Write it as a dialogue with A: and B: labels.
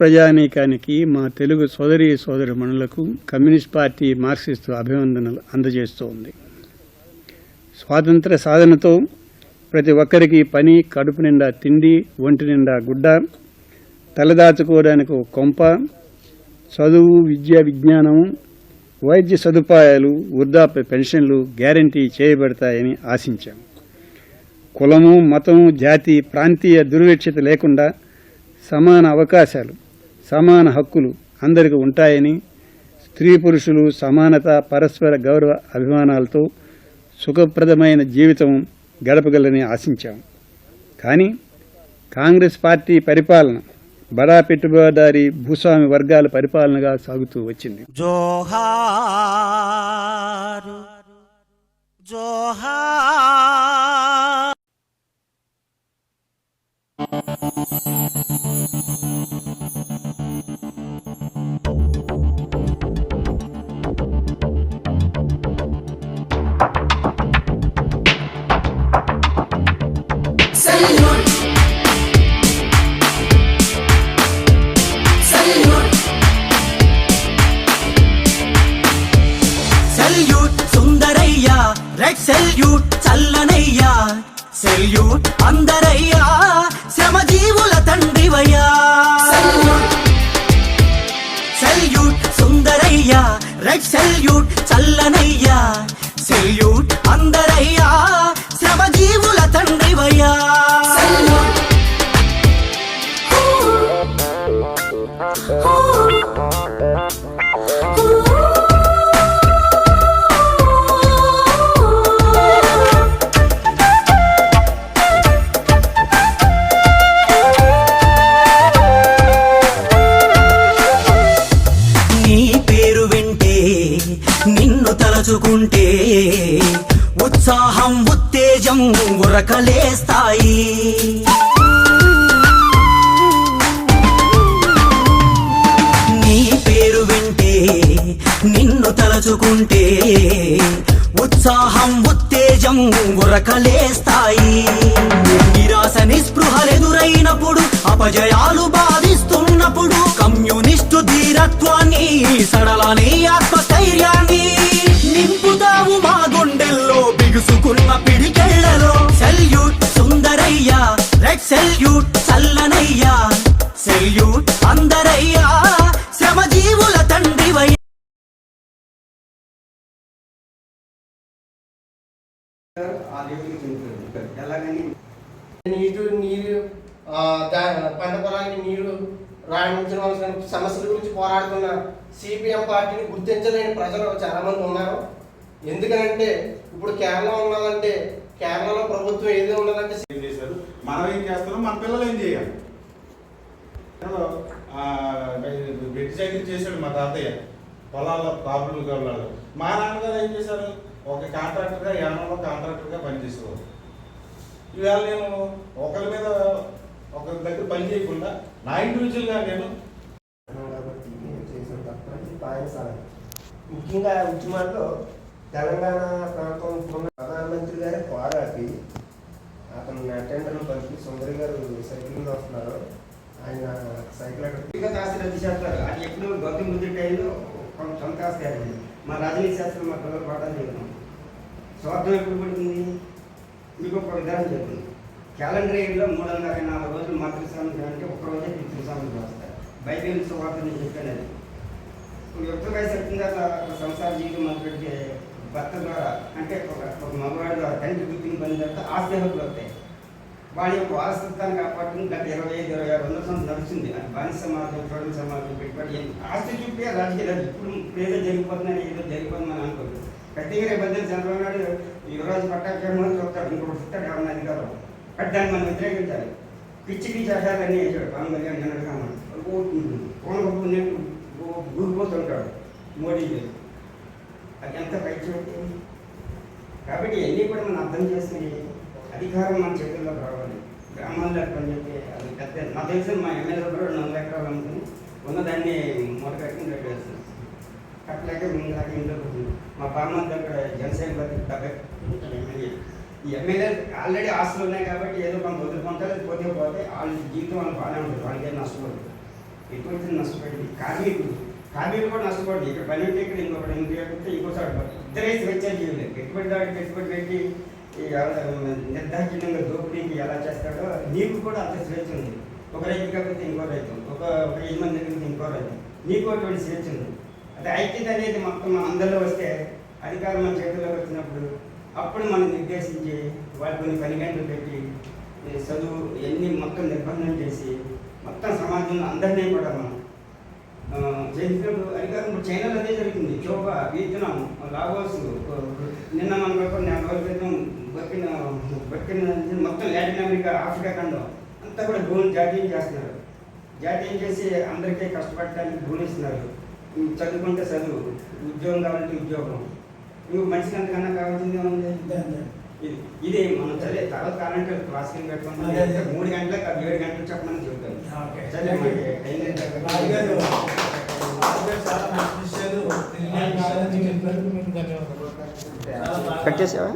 A: ప్రజానీకానికి మా తెలుగు సోదరీ సోదరిమణులకు కమ్యూనిస్ట్ పార్టీ మార్క్సిస్టు అభివందనలు అందజేస్తూ ఉంది. స్వాతంత్ర సాధనతో ప్రతి ఒక్కరికి పని కడుపు నిండా తిండి ఒంటి నిండా గుడ్డ తలదాచుకోవడానికి కొంప చదువు విద్య విజ్ఞానం వైద్య సదుపాయాలు వృద్ధాప్య పెన్షన్లు గ్యారంటీ చేయబడతాయని ఆశించాం. కులము మతం జాతి ప్రాంతీయ దుర్వేక్షత లేకుండా సమాన అవకాశాలు సమాన హక్కులు అందరికీ ఉంటాయని స్త్రీ పురుషులు సమానత పరస్పర గౌరవ అభిమానాలతో సుఖప్రదమైన జీవితం గడపగలని ఆశించాం. కానీ కాంగ్రెస్ పార్టీ పరిపాలన బడా పెట్టుబడిదారి భూస్వామి వర్గాల పరిపాలనగా సాగుతూ వచ్చింది.
B: జోహారు జోహార్. సెల్యూట్ అందరయ్యా శ్రమజీవుల తండ్రివయ్యా. సెల్యూట్ సుందరయ్యా రెడ్ సెల్యూట్ చల్లనయ్యా. సెల్యూట్ అందరయ్యా శ్రమజీవుల తండ్రివయ్యా. ఉత్సాహం ఉత్తేజం ఉరకలేస్తాయి. నీ పేరు వింటే నిన్ను తలచుకుంటే ఉత్సాహం ఉత్తేజం ఉరకలేస్తాయి. నిరాశ నిస్పృహలెదురైనప్పుడు అపజయాలు బాధిస్తున్నప్పుడు కమ్యూనిస్టు ధీరత్వాన్ని సడలని సెల్యూట్ చల్లనయ్యా. సెల్యూట్ అందరయ్యా. శ్రమజీవుల తండ్రివయ్యా
C: నీరు నీరు పంట పొలానికి నీరు రాణించవలసిన సమస్యల గురించి పోరాడుతున్న సిపిఎం పార్టీని గుర్తించలేని ప్రజలు చాలా మంది ఉన్నారు. ఎందుకనంటే ఇప్పుడు కేరళ ఉన్నదంటే కేరళలో ప్రభుత్వం ఏది ఉన్నదంటే
D: ఏం చేశారు? మనం ఏం చేస్తున్నాం? మన పిల్లలు ఏం చేయాలి? ఏదో, ఆ, వెట్టి చాకరీ చేశాడు మా తాతయ్య. పొలాల్లో కాపులు గవలాలు మా నాన్నగారు ఏం చేశారు? ఒక కాంట్రాక్టర్గా యానంలో కాంట్రాక్టర్గా పనిచేసేవారు. ఇవాళ నేను ఒకరి మీద ఒకరి దగ్గర పని చేయకుండా నా ఇండివిజువల్గా నేను
C: ముఖ్యంగా ఉద్యమాల్లో తెలంగాణ ప్రాంతం ప్రధానమంత్రి గారి పోరాటి సుందరి గారు సైకిల్ మీద వస్తున్నారు. ఆయన సైకిల్ అక్కడ కాస్త రద్దు చేస్తారు. అది ఎప్పుడు గౌతమ్ బుద్ధి టైంలో కొంత కొంత కాస్తారండి మా రజనీ శాస్త్రం మా పిల్లలు పాఠాలు చెప్తున్నాం స్వార్థం ఎప్పుడు పడుతుంది మీకు ఒక విధానం చెప్తుంది క్యాలెండర్ ఇయర్లో మూడు వందల అరవై నాలుగు రోజులు మాతృస్వామి అంటే ఒక రోజే పితృస్వామి వస్తారు బైబిల్ సువార్త నేను చెప్పాను అది ఇప్పుడు యుక్త వయసు వచ్చిన తర్వాత సంసార జీవితం మొదలుపెడితే భర్త ద్వారా అంటే ఒక ఒక మగవాడి ద్వారా తండ్రి గుర్తింపు పని తర్వాత ఆస్తి హక్కులు వస్తాయి. వాళ్ళ యొక్క వారసత్వాన్ని కాపాడుకుని గత ఇరవై ఐదు ఇరవై ఆరు వందల సంవత్సరం నడుస్తుంది. అది బానిస సమాజం ప్రజల సమాజం పెట్టుబడి ఆస్తి చూపే రాజకీయ ఇప్పుడు ఏదో జరిగిపోతుందని ఏదో జరిగిపోతుంది జరిగిపోతుందని అనుకోదు ప్రతిగా రేపు చంద్రబాబు నాయుడు యువరాజు పట్టాభిషేకం చూస్తాడు. ఇంకొకటి చూస్తాడు ఎవరన్నా అధికారం. బట్ దాన్ని మనం వ్యతిరేకించాలి. పిచ్చి పిచ్చి అన్నీ వేసాడు పవన్ కళ్యాణ్ జనరల్గా కోన గురిపోతుంటాడు మోడీ అది ఎంత పైచి కాబట్టి ఇవన్నీ కూడా మనం అర్థం చేసుకుని అధికారం మన చేతుల్లో రావాలి గ్రామాల్లో పని చెప్పి అది నాకు తెలిసి మా ఎమ్మెల్యే కూడా రెండు వందల ఎకరాలు అనుకుని ఉన్నదాన్ని మూట కట్టుకుని రేటు వేస్తుంది అట్లాగే ముందులాగే ఇంట్లో కూర్చుంది. మా బామ్మ దగ్గర జనసేన బతి డెబ్బై ఎమ్మెల్యే ఈ ఎమ్మెల్యే ఆల్రెడీ ఆస్తులు ఉన్నాయి కాబట్టి ఏదో కొంత వదులుకుంటారు పోతే పోతే వాళ్ళ జీవితం వాళ్ళు బాగానే ఉంటుంది. వాళ్ళకి ఏం నష్టపోదు. ఎటువంటి నష్టపోయింది. కార్మికులు కార్మికులు కూడా నష్టపోయింది ఇక్కడ పని ఉంటే ఇక్కడ ఇంకొకటి ఇంకొకటి ఇంకోసారి ఇద్దరే స్వేచ్ఛ చేయలేదు. పెట్టుబడి దాడి పెట్టుబడి పెట్టి నిర్ధారించడంగా దోపిడీకి ఎలా చేస్తాడో నీకు కూడా అంత స్వేచ్ఛ ఉంది. ఒక రైతు కాకపోతే ఇంకో రైతు ఒక ఒక యజమాని దగ్గర ఇంకో రైతు. నీకు అటువంటి స్వేచ్ఛ ఉంది. అదే ఐక్యత అనేది మొత్తం అందరిలో వస్తే అధికారం మన చేతిలోకి వచ్చినప్పుడు అప్పుడు మనం నిర్దేశించి వాళ్ళు కొన్ని పని గంటలు పెట్టి చదువు ఇవన్నీ మొత్తం నిర్బంధం చేసి మొత్తం సమాజంలో అందరినీ కూడా మనం చేసినప్పుడు అధికారం ఇప్పుడు చైనాలో అదే జరిగింది చోబా వియత్నాం లాగోస్ నిన్న మనం పక్కన నెల రోజుల క్రితం బొక్కిన బొక్కిన మొత్తం లాటిన్ అమెరికా ఆఫ్రికా ఖండం అంతా కూడా భూమిని జాతీయం చేస్తున్నారు. జాతీయం చేసి అందరికీ కష్టపడటానికి భూమి ఇస్తున్నారు. చదువుకుంటే చదువు ఉద్యోగం కావాలంటే ఉద్యోగం. నువ్వు మనిషికి అంతకన్నా కావాల్సింది ఏముంది? ఇది ఇది మనం చదివే తర్వాత కావాలంటే క్లాసులు పెట్టుకుంటాం. మూడు గంటలకు ఏడు గంటలకు చెప్పమని చెబుతాను
E: ఓకే.
C: చదివే కట్ చేసావా?